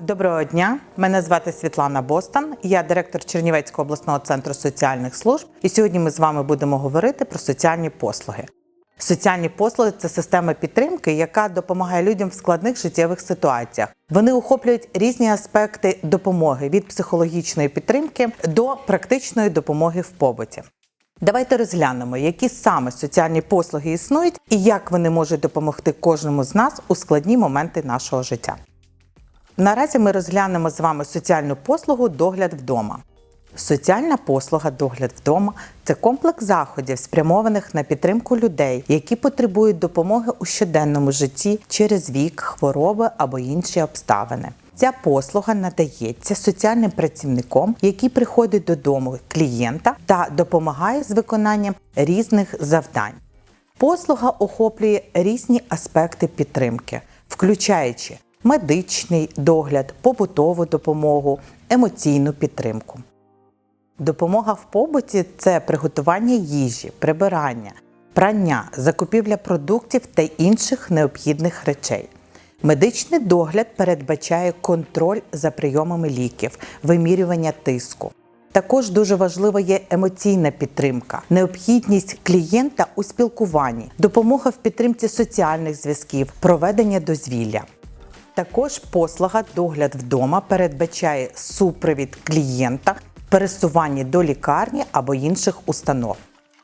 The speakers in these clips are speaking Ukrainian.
Доброго дня, мене звати Світлана Бостан. Я директор Чернівецького обласного центру соціальних служб. І сьогодні ми з вами будемо говорити про соціальні послуги. Соціальні послуги це система підтримки, яка допомагає людям в складних життєвих ситуаціях. Вони охоплюють різні аспекти допомоги від психологічної підтримки до практичної допомоги в побуті. Давайте розглянемо, які саме соціальні послуги існують і як вони можуть допомогти кожному з нас у складні моменти нашого життя. Наразі ми розглянемо з вами соціальну послугу догляд вдома. Соціальна послуга догляд вдома це комплекс заходів, спрямованих на підтримку людей, які потребують допомоги у щоденному житті через вік, хвороби або інші обставини. Ця послуга надається соціальним працівником, який приходить додому клієнта та допомагає з виконанням різних завдань. Послуга охоплює різні аспекти підтримки, включаючи медичний догляд, побутову допомогу, емоційну підтримку. Допомога в побуті це приготування їжі, прибирання, прання, закупівля продуктів та інших необхідних речей. Медичний догляд передбачає контроль за прийомами ліків, вимірювання тиску. Також дуже важлива є емоційна підтримка, необхідність клієнта у спілкуванні, допомога в підтримці соціальних зв'язків, проведення дозвілля. Також послуга догляд вдома передбачає супровід клієнта в пересуванні до лікарні або інших установ.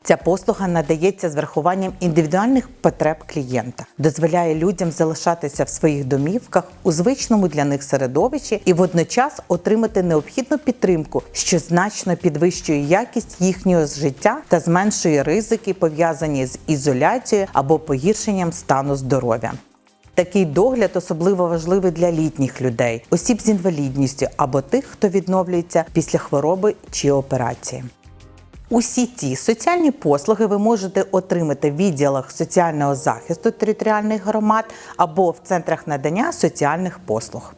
Ця послуга надається з врахуванням індивідуальних потреб клієнта, дозволяє людям залишатися в своїх домівках у звичному для них середовищі і водночас отримати необхідну підтримку, що значно підвищує якість їхнього життя та зменшує ризики, пов'язані з ізоляцією або погіршенням стану здоров'я. Такий догляд особливо важливий для літніх людей, осіб з інвалідністю або тих, хто відновлюється після хвороби чи операції. Усі ці соціальні послуги ви можете отримати в відділах соціального захисту територіальних громад або в центрах надання соціальних послуг.